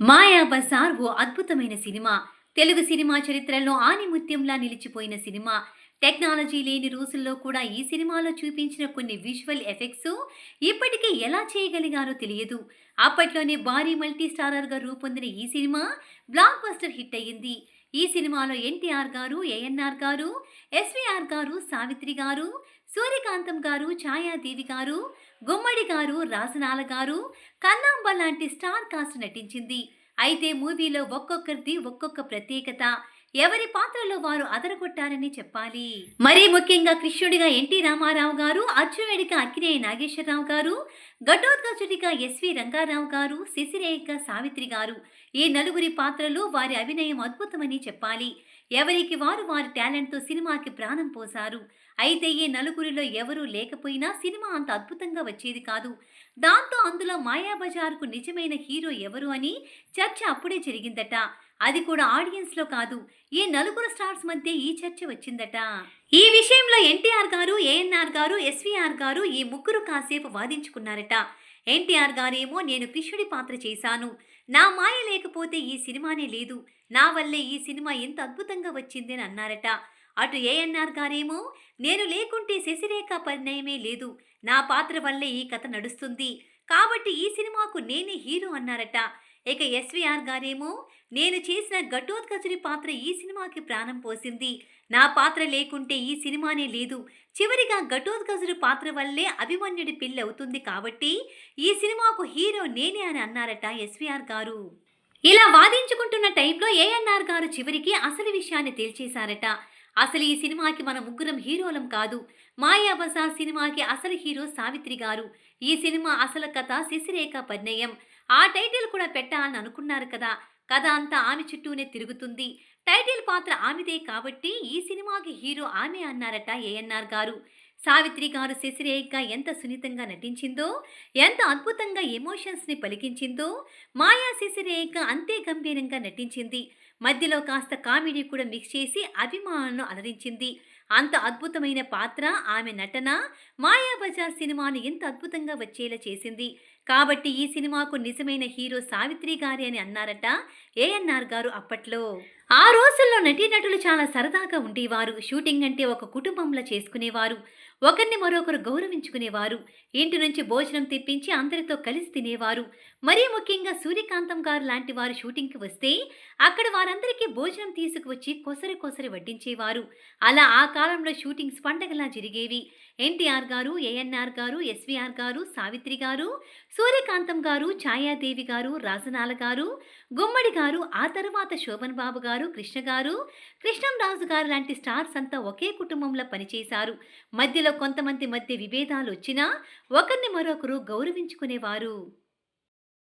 మాయా బజార్ ఓ అద్భుతమైన cinema. Telugu cinema చరిత్రలో ఆనిముత్యంలా నిలిచిపోయిన సినిమా. టెక్నాలజీ లేని రోజుల్లో కూడా ఈ సినిమాలో చూపించిన కొన్ని విజువల్ ఎఫెక్ట్స్ ఇప్పటికీ ఎలా చేయగలిగారో తెలియదు. అప్పట్లోనే భారీ మల్టీ స్టారర్గా రూపొందిన ఈ సినిమా బ్లాక్ బస్టర్ హిట్ అయ్యింది. ఈ సినిమాలో ఎన్టీఆర్ గారు ఏఎన్ఆర్ గారు ఎస్వీఆర్ గారు సావిత్రి గారు సూర్యకాంతం గారు ఛాయాదేవి గారు గుమ్మడి గారు రాసనాల గారు కన్నాంబ లాంటి స్టార్ కాస్ట్ నటించింది. అయితే మూవీలో ఒక్కొక్కరిది ఒక్కొక్క ప్రత్యేకత. ఎవరి పాత్రలో వారు అదరగొట్టారని చెప్పాలి? మరీ ముఖ్యంగా కృష్ణుడిగా ఎన్టీ రామారావు గారు అర్జునుడిగా అక్కినేయ నాగేశ్వరరావు గారు ఘటోత్కచుడిగా ఎస్వి రంగారావు గారు శిశిరేఖ సావిత్రి గారు. ఈ నలుగురి పాత్రలు వారి అభినయం అద్భుతమని చెప్పాలి. ఎవరికి వారు వారి టాలెంట్తో సినిమాకి ప్రాణం పోశారు. అయితే ఈ నలుగురిలో ఎవరూ లేకపోయినా సినిమా అంత అద్భుతంగా వచ్చేది కాదు. దాంతో అందులో మాయాబజార్కు నిజమైన హీరో ఎవరు అని చర్చ అప్పుడే జరిగిందట. అది కూడా ఆడియన్స్లో కాదు. ఈ నలుగురు స్టార్స్ మధ్య ఈ చర్చ వచ్చిందట. ఈ విషయంలో ఎన్టీఆర్ గారు ఏఎన్ఆర్ గారు ఎస్వీఆర్ గారు ఈ ముగ్గురు కాసేపు వాదించుకున్నారట. ఎన్టీఆర్ గారేమో నేను కృష్ణుడి పాత్ర చేశాను. నా మాయ లేకపోతే ఈ సినిమానే లేదు. నా వల్లే ఈ సినిమా ఎంత అద్భుతంగా వచ్చిందని అన్నారట. అటు ఏఎన్ఆర్ గారేమో నేను లేకుంటే శశిరేఖ పరిణయమే లేదు. నా పాత్ర వల్లే ఈ కథ నడుస్తుంది. కాబట్టి ఈ సినిమాకు నేనే హీరో అన్నారట. ఇక ఎస్విఆర్ గారేమో నేను చేసిన ఘటోత్కచుడి పాత్ర ఈ సినిమాకి ప్రాణం పోసింది. నా పాత్ర లేకుంటే ఈ సినిమానే లేదు. చివరిగా ఘటోత్కచుడి పాత్ర వల్లే అభిమన్యుడి పెళ్ళి అవుతుంది కాబట్టి ఈ సినిమాకు హీరో నేనే అని అన్నారట ఎస్విఆర్ గారు. ఇలా వాదించుకుంటున్న టైంలో ఏఎన్ఆర్ గారు చివరికి అసలు విషయాన్ని తేల్చేశారట. అసలు ఈ సినిమాకి మన ముగ్గురం హీరోలం కాదు. మాయా బజార్ సినిమాకి అసలు హీరో సావిత్రి గారు. ఈ సినిమా అసలు కథ శశిరేఖ పరిణయం. ఆ టైటిల్ కూడా పెట్టాలని అనుకున్నారు కదా. కథ అంతా ఆమె చుట్టూనే తిరుగుతుంది. టైటిల్ పాత్ర ఆమెదే కాబట్టి ఈ సినిమాకి హీరో ఆమె అన్నారట ఏఎన్ఆర్ గారు. సావిత్రి గారు శశిరేఖగా ఎంత సున్నితంగా నటించిందో ఎంత అద్భుతంగా ఎమోషన్స్ని పలికించిందో మాయా శశిరేఖ అంతే గంభీరంగా నటించింది. మధ్యలో కాస్త కామెడీ కూడా మిక్స్ చేసి అభిమానులను అలరించింది. అంత అద్భుతమైన పాత్ర ఆమె నటన మాయాబజార్ సినిమాను ఎంత అద్భుతంగా వచ్చేలా చేసింది. కాబట్టి ఈ సినిమాకు నిజమైన హీరో సావిత్రి గారి అని అన్నారట ఏఎన్ఆర్ గారు అప్పట్లో. ఆ రోజుల్లో నటీనటులు చాలా సరదాగా ఉండేవారు. షూటింగ్ అంటే ఒక కుటుంబంలా చేసుకునేవారు. ఒకరిని మరొకరు గౌరవించుకునేవారు. ఇంటి నుంచి భోజనం తెప్పించి అందరితో కలిసి తినేవారు. మరీ ముఖ్యంగా సూర్యకాంతం గారు లాంటి వారు షూటింగ్కి వస్తే అక్కడ వారందరికీ భోజనం తీసుకువచ్చి కొసరి కొసరి వడ్డించేవారు. అలా ఆ కాలంలో షూటింగ్స్ పండగలా జరిగేవి. ఎన్టీఆర్ గారు ఏఎన్ఆర్ గారు ఎస్వీఆర్ గారు సావిత్రి గారు సూర్యకాంతం గారు ఛాయాదేవి గారు రాజనాల గారు గుమ్మడి గారు ఆ తర్వాత శోభన్ బాబు గారు కృష్ణ గారు కృష్ణంరాజు గారు లాంటి స్టార్స్ అంతా ఒకే కుటుంబంలో పనిచేశారు. మధ్యలో కొంతమంది మధ్య విభేదాలు వచ్చినా ఒకరిని మరొకరు గౌరవించుకునేవారు.